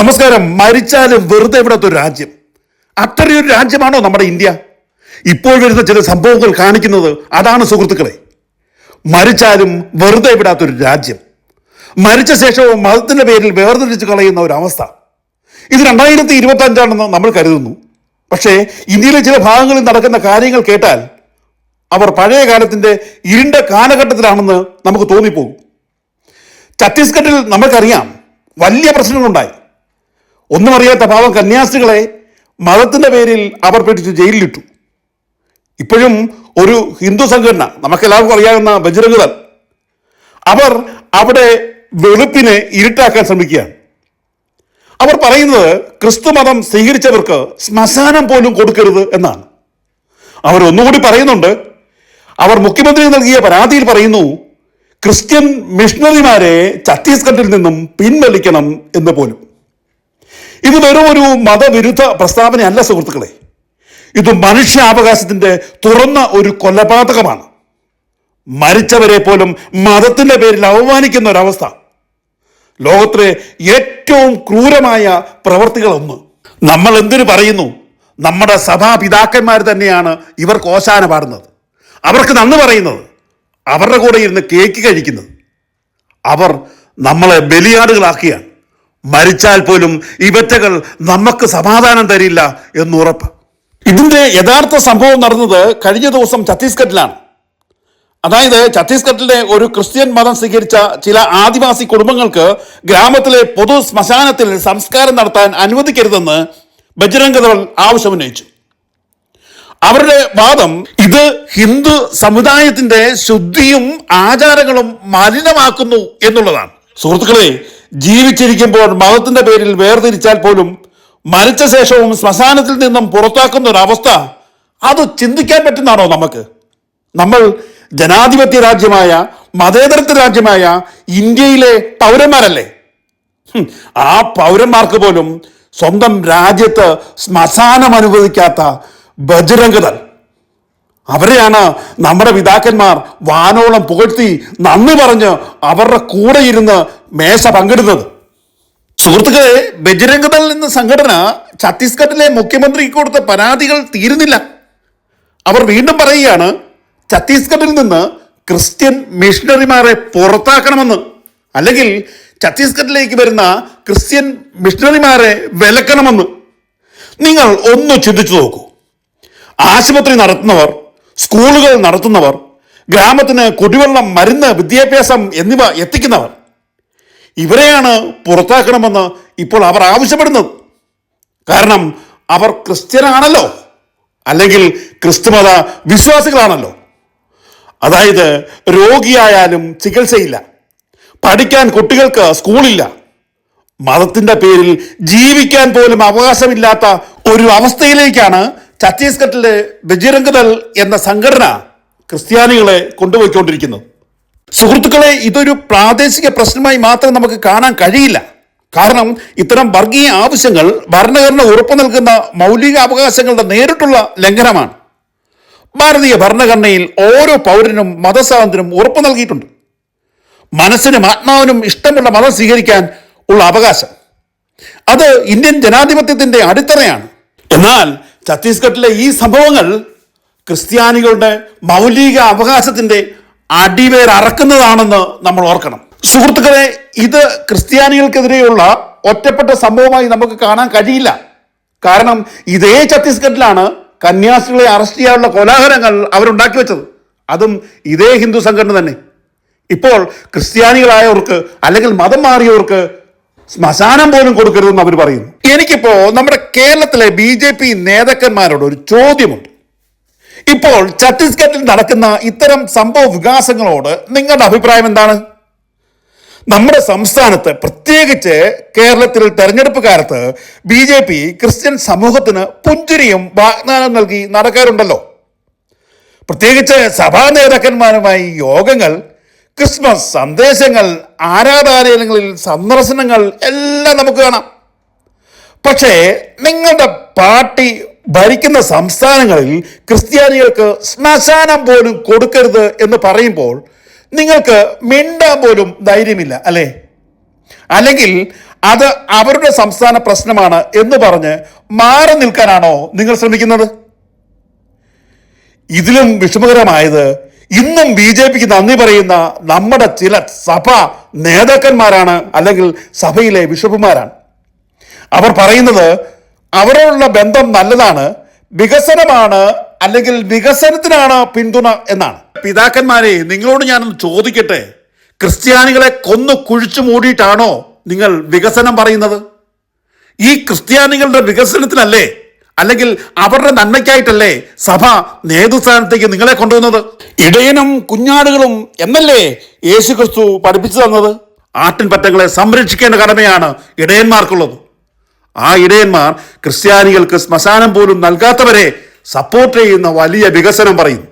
നമസ്കാരം. മരിച്ചാലും വെറുതെ ഇവിടത്തെ ഒരു രാജ്യം. അത്രയൊരു രാജ്യമാണോ നമ്മുടെ ഇന്ത്യ? ഇപ്പോൾ വരുന്ന ചില സംഭവങ്ങൾ കാണിക്കുന്നത് അതാണ് സുഹൃത്തുക്കളെ. മരിച്ചാലും വെറുതെ വിടാത്തൊരു രാജ്യം. മരിച്ച ശേഷവും മതത്തിന്റെ പേരിൽ വേർതിരിച്ച് കളയുന്ന ഒരു അവസ്ഥ. ഇത് രണ്ടായിരത്തി ഇരുപത്തി അഞ്ചാണെന്ന് നമ്മൾ കരുതുന്നു. പക്ഷേ ഇന്ത്യയിലെ ചില ഭാഗങ്ങളിൽ നടക്കുന്ന കാര്യങ്ങൾ കേട്ടാൽ അവർ പഴയ കാലത്തിന്റെ ഇരുണ്ട കാലഘട്ടത്തിലാണെന്ന് നമുക്ക് തോന്നിപ്പോകും. ഛത്തീസ്ഗഡിൽ നമുക്കറിയാം വലിയ പ്രശ്നങ്ങളുണ്ടായി. ഒന്നും അറിയാത്ത പാവം കന്യാസ്ത്രീകളെ മതത്തിന്റെ പേരിൽ അവർ പിടിച്ച് ജയിലിലിട്ടു. ഇപ്പോഴും ഒരു ഹിന്ദു സംഘടന നമുക്കെല്ലാവർക്കും അറിയാവുന്ന ബജ്രംഗദൾ അവർ അവിടെ വെളുപ്പിനെ ഇരുട്ടാക്കാൻ ശ്രമിക്കുകയാണ്. അവർ പറയുന്നത് ക്രിസ്തു മതം സ്വീകരിച്ചവർക്ക് ശ്മശാനം പോലും കൊടുക്കരുത് എന്നാണ്. അവർ ഒന്നുകൂടി പറയുന്നുണ്ട് അവർ മുഖ്യമന്ത്രി നൽകിയ പരാതിയിൽ പറയുന്നു ക്രിസ്ത്യൻ മിഷണറിമാരെ ഛത്തീസ്ഗഡിൽ നിന്നും പിൻവലിക്കണം എന്ന് പോലും. ഇത് വെറും ഒരു മതവിരുദ്ധ പ്രസ്താവനയല്ല സുഹൃത്തുക്കളെ. ഇത് മനുഷ്യാവകാശത്തിന്റെ തുറന്ന ഒരു കൊലപാതകമാണ്. മരിച്ചവരെ പോലും മതത്തിന്റെ പേരിൽ അവമാനിക്കുന്ന ഒരവസ്ഥ. ലോകത്തിലെ ഏറ്റവും ക്രൂരമായ പ്രവർത്തികളൊന്ന്. നമ്മൾ എന്തിനു പറയുന്നു? നമ്മുടെ സഭാപിതാക്കന്മാർ തന്നെയാണ് ഇവർക്ക് ഓശാന പാടുന്നത്. അവർക്ക് നന്ദി പറയുന്നത്. അവരുടെ കൂടെ ഇരുന്ന് കേക്ക് കഴിക്കുന്നത്. അവർ നമ്മളെ ബലിയാടുകളാക്കിയാണ്. മരിച്ചാൽ പോലും ഇവറ്റകൾ നമുക്ക് സമാധാനം തരില്ല എന്നുറപ്പ്. ഇതിന്റെ യഥാർത്ഥ സംഭവം നടന്നത് കഴിഞ്ഞ ദിവസം ഛത്തീസ്ഗഡിലാണ്. അതായത് ഛത്തീസ്ഗഡിലെ ഒരു ക്രിസ്ത്യൻ മതം സ്വീകരിച്ച ചില ആദിവാസി കുടുംബങ്ങൾക്ക് ഗ്രാമത്തിലെ പൊതു ശ്മശാനത്തിൽ സംസ്കാരം നടത്താൻ അനുവദിക്കരുതെന്ന് ബജരംഗദൾ ആവശ്യമുന്നയിച്ചു. അവരുടെ വാദം ഇത് ഹിന്ദു സമുദായത്തിന്റെ ശുദ്ധിയും ആചാരങ്ങളും മലിനമാക്കുന്നു എന്നുള്ളതാണ്. സുഹൃത്തുക്കളെ ജീവിച്ചിരിക്കുമ്പോൾ മതത്തിന്റെ പേരിൽ വേർതിരിച്ചാൽ പോലും മരിച്ച ശേഷവും ശ്മശാനത്തിൽ നിന്നും പുറത്താക്കുന്ന ഒരു അവസ്ഥ അത് ചിന്തിക്കാൻ പറ്റുന്നതാണോ നമുക്ക്? നമ്മൾ ജനാധിപത്യ രാജ്യമായ മതേതരത്വ രാജ്യമായ ഇന്ത്യയിലെ പൗരന്മാരല്ലേ? ആ പൗരന്മാർക്ക് പോലും സ്വന്തം രാജ്യത്ത് ശ്മശാനം അനുവദിക്കാത്ത ബജരംഗതൽ അവരെയാണ് നമ്മുടെ പിതാക്കന്മാർ വാനോളം പുകഴ്ത്തി നന്ദി പറഞ്ഞ് അവരുടെ കൂടെ ഇരുന്ന് മേശ പങ്കിടുന്നത്. സുഹൃത്തുക്കളെ ബജരംഗദൾ എന്ന സംഘടന ഛത്തീസ്ഗഡിലെ മുഖ്യമന്ത്രിക്ക് കൊടുത്ത പരാതികൾ തീരുന്നില്ല. അവർ വീണ്ടും പറയുകയാണ് ഛത്തീസ്ഗഡിൽ നിന്ന് ക്രിസ്ത്യൻ മിഷണറിമാരെ പുറത്താക്കണമെന്ന്. അല്ലെങ്കിൽ ഛത്തീസ്ഗഡിലേക്ക് വരുന്ന ക്രിസ്ത്യൻ മിഷണറിമാരെ വിലക്കണമെന്ന്. നിങ്ങൾ ഒന്ന് ചിന്തിച്ചു നോക്കൂ. ആശുപത്രി നടത്തുന്നവർ സ്കൂളുകൾ നടത്തുന്നവർ ഗ്രാമത്തിന് കുടിവെള്ളം മരുന്ന് വിദ്യാഭ്യാസം എന്നിവ എത്തിക്കുന്നവർ ഇവരെയാണ് പുറത്താക്കണമെന്ന് ഇപ്പോൾ അവർ ആവശ്യപ്പെടുന്നത്. കാരണം അവർ ക്രിസ്ത്യനാണല്ലോ. അല്ലെങ്കിൽ ക്രിസ്തുമത വിശ്വാസികളാണല്ലോ. അതായത് രോഗിയായാലും ചികിത്സയില്ല. പഠിക്കാൻ കുട്ടികൾക്ക് സ്കൂളില്ല. മതത്തിന്റെ പേരിൽ ജീവിക്കാൻ പോലും അവകാശമില്ലാത്ത ഒരു അവസ്ഥയിലേക്കാണ് ഛത്തീസ്ഗഡിലെ ബജിരംഗദൾ എന്ന സംഘടന ക്രിസ്ത്യാനികളെ കൊണ്ടുപോയിക്കൊണ്ടിരിക്കുന്നത്. സുഹൃത്തുക്കളെ ഇതൊരു പ്രാദേശിക പ്രശ്നമായി മാത്രം നമുക്ക് കാണാൻ കഴിയില്ല. കാരണം ഇത്തരം വർഗീയ ആവശ്യങ്ങൾ ഭരണഘടന ഉറപ്പു നൽകുന്ന മൗലിക അവകാശങ്ങളുടെ നേരിട്ടുള്ള ലംഘനമാണ്. ഭാരതീയ ഭരണഘടനയിൽ ഓരോ പൗരനും മതസ്വാതന്ത്ര്യം ഉറപ്പു നൽകിയിട്ടുണ്ട്. മനസ്സിനും ആത്മാവിനും ഇഷ്ടമുള്ള മതം സ്വീകരിക്കാൻ ഉള്ള അവകാശം. അത് ഇന്ത്യൻ ജനാധിപത്യത്തിന്റെ അടിത്തറയാണ്. എന്നാൽ ഛത്തീസ്ഗഡിലെ ഈ സംഭവങ്ങൾ ക്രിസ്ത്യാനികളുടെ മൗലിക അവകാശത്തിന്റെ അടിവേർ അറക്കുന്നതാണെന്ന് നമ്മൾ ഓർക്കണം. സുഹൃത്തുക്കളെ ഇത് ക്രിസ്ത്യാനികൾക്കെതിരെയുള്ള ഒറ്റപ്പെട്ട സംഭവമായി നമുക്ക് കാണാൻ കഴിയില്ല. കാരണം ഇതേ ഛത്തീസ്ഗഡിലാണ് കന്യാസ്ത്രീകളെ അറസ്റ്റ് ചെയ്യാനുള്ള കോലാഹലങ്ങൾ അവരുണ്ടാക്കി വെച്ചത്. അതും ഇതേ ഹിന്ദു സംഘടന തന്നെ. ഇപ്പോൾ ക്രിസ്ത്യാനികളായവർക്ക് അല്ലെങ്കിൽ മതം മാറിയവർക്ക് ശ്മശാനം പോലും കൊടുക്കരുതെന്ന് അവർ പറയുന്നു. എനിക്കിപ്പോൾ നമ്മുടെ കേരളത്തിലെ ബി ജെ പി നേതാക്കന്മാരോട് ഒരു ചോദ്യമുണ്ട്. ഇപ്പോൾ ഛത്തീസ്ഗഡിൽ നടക്കുന്ന ഇത്തരം സംഭവ വികാസങ്ങളോട് നിങ്ങളുടെ അഭിപ്രായം എന്താണ്? നമ്മുടെ സംസ്ഥാനത്ത് പ്രത്യേകിച്ച് കേരളത്തിൽ തെരഞ്ഞെടുപ്പ് കാലത്ത് ബി ജെ പി ക്രിസ്ത്യൻ സമൂഹത്തിന് പുഞ്ചിരിയും വാഗ്ദാനം നൽകി നടക്കാറുണ്ടല്ലോ. പ്രത്യേകിച്ച് സഭാ നേതാക്കന്മാരുമായി യോഗങ്ങൾ ക്രിസ്മസ് സന്ദേശങ്ങൾ ആരാധനാലയങ്ങളിൽ സന്ദർശനങ്ങൾ എല്ലാം നമുക്ക് കാണാം. പക്ഷേ നിങ്ങളുടെ പാർട്ടി ഭരിക്കുന്ന സംസ്ഥാനങ്ങളിൽ ക്രിസ്ത്യാനികൾക്ക് ശ്മശാനം പോലും കൊടുക്കരുത് എന്ന് പറയുമ്പോൾ നിങ്ങൾക്ക് മിണ്ടാൻ പോലും ധൈര്യമില്ല അല്ലേ? അല്ലെങ്കിൽ അത് അവരുടെ സംസ്ഥാന പ്രശ്നമാണ് എന്ന് പറഞ്ഞ് മാറി നിൽക്കാനാണോ നിങ്ങൾ ശ്രമിക്കുന്നത്? ഇതിലും വിഷമകരമായത് ഇന്നും ബി ജെ പിക്ക് നന്ദി പറയുന്ന നമ്മുടെ ചില സഭ നേതാക്കന്മാരാണ് അല്ലെങ്കിൽ സഭയിലെ ബിഷപ്പുമാരാണ്. അവർ പറയുന്നത് അവരോടുള്ള ബന്ധം നല്ലതാണ് വികസനമാണ് അല്ലെങ്കിൽ വികസനത്തിനാണ് പിന്തുണ എന്നാണ്. പിതാക്കന്മാരെ നിങ്ങളോട് ഞാനൊന്ന് ചോദിക്കട്ടെ ക്രിസ്ത്യാനികളെ കൊന്നു കുഴിച്ചു മൂടിയിട്ടാണോ നിങ്ങൾ വികസനം പറയുന്നത്? ഈ ക്രിസ്ത്യാനികളുടെ വികസനത്തിനല്ലേ അല്ലെങ്കിൽ അവരുടെ നന്മയ്ക്കായിട്ടല്ലേ സഭ നേതൃസ്ഥാനത്തേക്ക് നിങ്ങളെ കൊണ്ടുവന്നത്? ഇടയനും കുഞ്ഞാടുകളും എന്നല്ലേ യേശു ക്രിസ്തു പഠിപ്പിച്ചു തന്നത്? ആട്ടിൻപറ്റങ്ങളെ സംരക്ഷിക്കേണ്ട കടമയാണ് ഇടയന്മാർക്കുള്ളത്. ആ ഇടയന്മാർ ക്രിസ്ത്യാനികൾക്ക് ശ്മശാനം പോലും നൽകാത്തവരെ സപ്പോർട്ട് ചെയ്യുന്ന വലിയ വികസനം പറയുന്നു.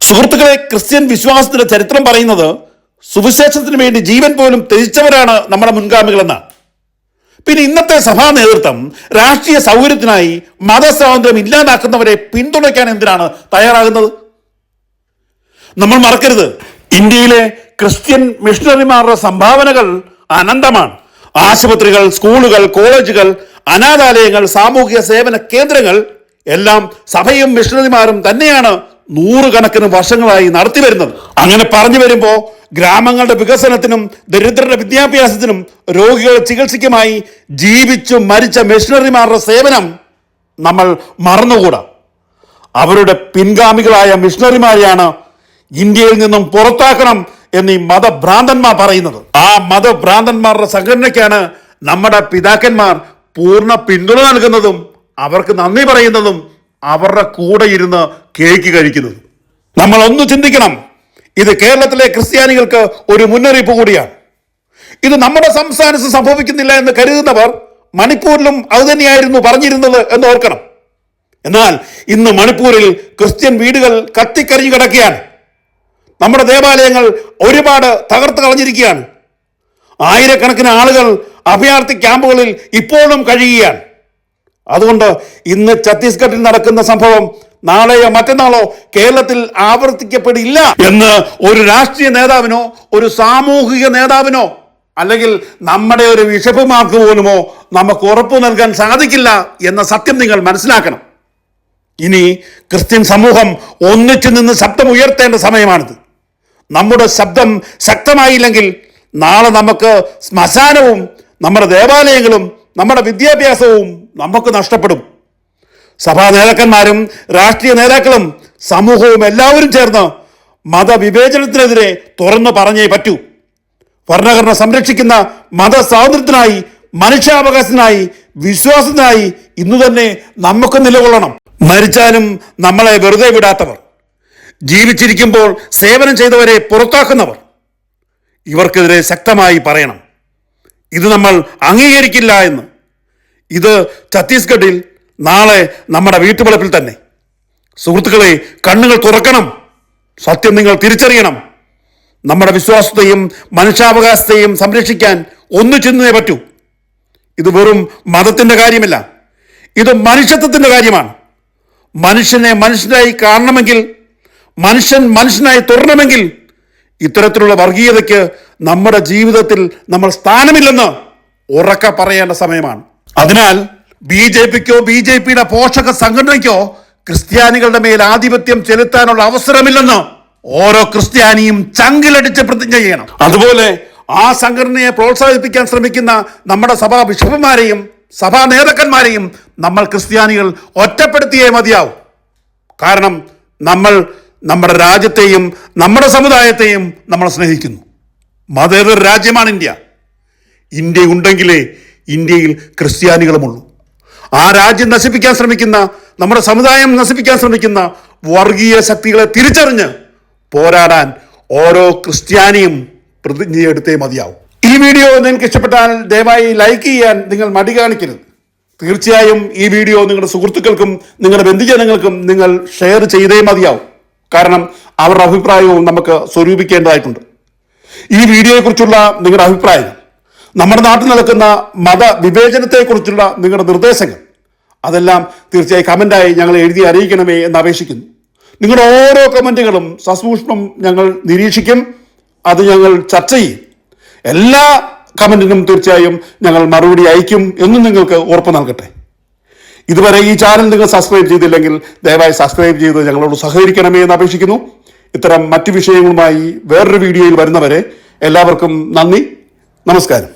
സുഹൃത്തുക്കളെ ക്രിസ്ത്യൻ വിശ്വാസത്തിന്റെ ചരിത്രം പറയുന്നത് സുവിശേഷത്തിന് വേണ്ടി ജീവൻ പോലും ത്യജിച്ചവരാണ് നമ്മുടെ മുൻഗാമികളെന്നാണ്. പിന്നെ ഇന്നത്തെ സഭാ നേതൃത്വം രാഷ്ട്രീയ സൗകര്യത്തിനായി മതസ്വാതന്ത്ര്യം ഇല്ലാതാക്കുന്നവരെ പിന്തുണയ്ക്കാൻ എന്തിനാണ് തയ്യാറാകുന്നത്? നമ്മൾ മറക്കരുത്. ഇന്ത്യയിലെ ക്രിസ്ത്യൻ മിഷണറിമാരുടെ സംഭാവനകൾ അനന്തമാണ്. ആശുപത്രികൾ സ്കൂളുകൾ കോളേജുകൾ അനാഥാലയങ്ങൾ സാമൂഹിക സേവന കേന്ദ്രങ്ങൾ എല്ലാം സഭയും മിഷണറിമാരും തന്നെയാണ് നൂറുകണക്കിന് വർഷങ്ങളായി നടത്തി വരുന്നത്. അങ്ങനെ പറഞ്ഞു വരുമ്പോൾ ഗ്രാമങ്ങളുടെ വികസനത്തിനും ദരിദ്രരുടെ വിദ്യാഭ്യാസത്തിനും രോഗികളുടെ ചികിത്സയ്ക്കുമായി ജീവിച്ചു മരിച്ച മിഷണറിമാരുടെ സേവനം നമ്മൾ മറന്നുകൂടാ. അവരുടെ പിൻഗാമികളായ മിഷണറിമാരെയാണ് ഇന്ത്യയിൽ നിന്നും പുറത്താക്കണം എന്നീ മതഭ്രാന്തന്മാർ പറയുന്നത്. ആ മതഭ്രാന്തന്മാരുടെ സംഘടനയ്ക്കാണ് നമ്മുടെ പിതാക്കന്മാർ പൂർണ പിന്തുണ നൽകുന്നതും അവർക്ക് നന്ദി പറയുന്നതും അവരുടെ കൂടെ ഇരുന്ന് കേക്ക് കഴിക്കുന്നതും. നമ്മൾ ഒന്ന് ചിന്തിക്കണം. ഇത് കേരളത്തിലെ ക്രിസ്ത്യാനികൾക്ക് ഒരു മുന്നറിയിപ്പ് കൂടിയാണ്. ഇത് നമ്മുടെ സംസ്ഥാനത്ത് സംഭവിക്കുന്നില്ല എന്ന് കരുതുന്നവർ മണിപ്പൂരിലും അത് തന്നെയായിരുന്നു പറഞ്ഞിരുന്നത് എന്ന് ഓർക്കണം. എന്നാൽ ഇന്ന് മണിപ്പൂരിൽ ക്രിസ്ത്യൻ വീടുകൾ കത്തിക്കരിഞ്ഞു കിടക്കുകയാണ്. നമ്മുടെ ദേവാലയങ്ങൾ ഒരുപാട് തകർത്ത് കളഞ്ഞിരിക്കുകയാണ്. ആയിരക്കണക്കിന് ആളുകൾ അഭയാർത്ഥി ക്യാമ്പുകളിൽ ഇപ്പോഴും കഴിയുകയാണ്. അതുകൊണ്ട് ഇന്ന് ഛത്തീസ്ഗഡിൽ നടക്കുന്ന സംഭവം നാളെയോ മറ്റന്നാളോ കേരളത്തിൽ ആവർത്തിക്കപ്പെടില്ല എന്ന് ഒരു രാഷ്ട്രീയ നേതാവിനോ ഒരു സാമൂഹിക നേതാവിനോ അല്ലെങ്കിൽ നമ്മുടെ ഒരു വിഷപ്പുമാർക്ക് പോലുമോ നമുക്ക് ഉറപ്പു നൽകാൻ സാധിക്കില്ല എന്ന സത്യം നിങ്ങൾ മനസ്സിലാക്കണം. ഇനി ക്രിസ്ത്യൻ സമൂഹം ഒന്നിച്ചു നിന്ന് ശബ്ദമുയർത്തേണ്ട സമയമാണിത്. നമ്മുടെ ശബ്ദം ശക്തമായില്ലെങ്കിൽ നാളെ നമുക്ക് ശ്മശാനവും നമ്മുടെ ദേവാലയങ്ങളും നമ്മുടെ വിദ്യാഭ്യാസവും നമുക്ക് നഷ്ടപ്പെടും. സഭാ നേതാക്കന്മാരും രാഷ്ട്രീയ നേതാക്കളും സമൂഹവും എല്ലാവരും ചേർന്ന് മതവിവേചനത്തിനെതിരെ തുറന്നു പറഞ്ഞേ പറ്റൂ. ഭരണഘടന സംരക്ഷിക്കുന്ന മത സ്വാതന്ത്ര്യത്തിനായി മനുഷ്യാവകാശത്തിനായി വിശ്വാസത്തിനായി ഇന്നു തന്നെ നമുക്ക് നിലകൊള്ളണം. മരിച്ചാലും നമ്മളെ വെറുതെ വിടാത്തവർ. ജീവിച്ചിരിക്കുമ്പോൾ സേവനം ചെയ്തവരെ പുറത്താക്കുന്നവർ. ഇവർക്കെതിരെ ശക്തമായി പറയണം. ഇത് നമ്മൾ അംഗീകരിക്കില്ല എന്ന്. ഇത് ഛത്തീസ്ഗഡിൽ നാളെ നമ്മുടെ വീട്ടുവളപ്പിൽ തന്നെ. സുഹൃത്തുക്കളെ കണ്ണുകൾ തുറക്കണം. സത്യം നിങ്ങൾ തിരിച്ചറിയണം. നമ്മുടെ വിശ്വാസത്തെയും മനുഷ്യാവകാശത്തെയും സംരക്ഷിക്കാൻ ഒന്നു ചെന്നേ പറ്റൂ. ഇത് വെറും മതത്തിന്റെ കാര്യമല്ല. ഇത് മനുഷ്യത്വത്തിന്റെ കാര്യമാണ്. മനുഷ്യനെ മനുഷ്യനായി കാണണമെങ്കിൽ മനുഷ്യൻ മനുഷ്യനായി തുടരണമെങ്കിൽ ഇത്തരത്തിലുള്ള വർഗീയതയ്ക്ക് നമ്മുടെ ജീവിതത്തിൽ നമ്മൾ സ്ഥാനമില്ലെന്ന് ഉറക്ക പറയേണ്ട സമയമാണ്. അതിനാൽ ബി ജെ പിക്കോ ബി ജെ പിയുടെ പോഷക സംഘടനയ്ക്കോ ക്രിസ്ത്യാനികളുടെ മേൽ ആധിപത്യം ചെലുത്താനുള്ള അവസരമില്ലെന്ന് ഓരോ ക്രിസ്ത്യാനിയും ചങ്കിലടിച്ച് പ്രതിജ്ഞ ചെയ്യണം. അതുപോലെ ആ സംഘടനയെ പ്രോത്സാഹിപ്പിക്കാൻ ശ്രമിക്കുന്ന നമ്മുടെ സഭാ ബിഷപ്പുമാരെയും സഭാ നേതാക്കന്മാരെയും നമ്മൾ ക്രിസ്ത്യാനികൾ ഒറ്റപ്പെടുത്തിയേ മതിയാവും. കാരണം നമ്മൾ നമ്മുടെ രാജ്യത്തെയും നമ്മുടെ സമുദായത്തെയും നമ്മൾ സ്നേഹിക്കുന്നു. മതേതര രാജ്യമാണ് ഇന്ത്യ. ഇന്ത്യ ഉണ്ടെങ്കിലേ ഇന്ത്യയിൽ ക്രിസ്ത്യാനികളുമുള്ളൂ. ആ രാജ്യം നശിപ്പിക്കാൻ ശ്രമിക്കുന്ന നമ്മുടെ സമുദായം നശിപ്പിക്കാൻ ശ്രമിക്കുന്ന വർഗീയ ശക്തികളെ തിരിച്ചറിഞ്ഞ് പോരാടാൻ ഓരോ ക്രിസ്ത്യാനിയും പ്രതിജ്ഞയെടുത്തേ മതിയാവും. ഈ വീഡിയോ നിങ്ങൾക്ക് ഇഷ്ടപ്പെട്ടാൽ ദയവായി ലൈക്ക് ചെയ്യാൻ നിങ്ങൾ മടി കാണിക്കരുത്. തീർച്ചയായും ഈ വീഡിയോ നിങ്ങളുടെ സുഹൃത്തുക്കൾക്കും നിങ്ങളുടെ ബന്ധുജനങ്ങൾക്കും നിങ്ങൾ ഷെയർ ചെയ്തേ മതിയാവും. കാരണം അവരുടെ അഭിപ്രായവും നമുക്ക് സ്വരൂപിക്കേണ്ടതായിട്ടുണ്ട്. ഈ വീഡിയോയെക്കുറിച്ചുള്ള നിങ്ങളുടെ അഭിപ്രായം നമ്മുടെ നാട്ടിൽ നടക്കുന്ന മത വിവേചനത്തെക്കുറിച്ചുള്ള നിങ്ങളുടെ നിർദ്ദേശങ്ങൾ അതെല്ലാം തീർച്ചയായും കമന്റായി ഞങ്ങൾ എഴുതി അറിയിക്കണമേ എന്ന് അപേക്ഷിക്കുന്നു. നിങ്ങളുടെ ഓരോ കമന്റുകളും സസൂക്ഷ്മം ഞങ്ങൾ നിരീക്ഷിക്കും അത് ഞങ്ങൾ ചർച്ച ചെയ്യും. എല്ലാ കമന്റിനും തീർച്ചയായും ഞങ്ങൾ മറുപടി അയക്കും എന്നും നിങ്ങൾക്ക് ഉറപ്പ് നൽകട്ടെ. ഇതുവരെ ഈ ചാനൽ നിങ്ങൾ സബ്സ്ക്രൈബ് ചെയ്തില്ലെങ്കിൽ ദയവായി സബ്സ്ക്രൈബ് ചെയ്ത് ഞങ്ങളോട് സഹകരിക്കണമേ എന്ന് അപേക്ഷിക്കുന്നു. ഇത്തരം മറ്റു വിഷയങ്ങളുമായി വേറൊരു വീഡിയോയിൽ വരുന്നവരെ എല്ലാവർക്കും നന്ദി. നമസ്കാരം.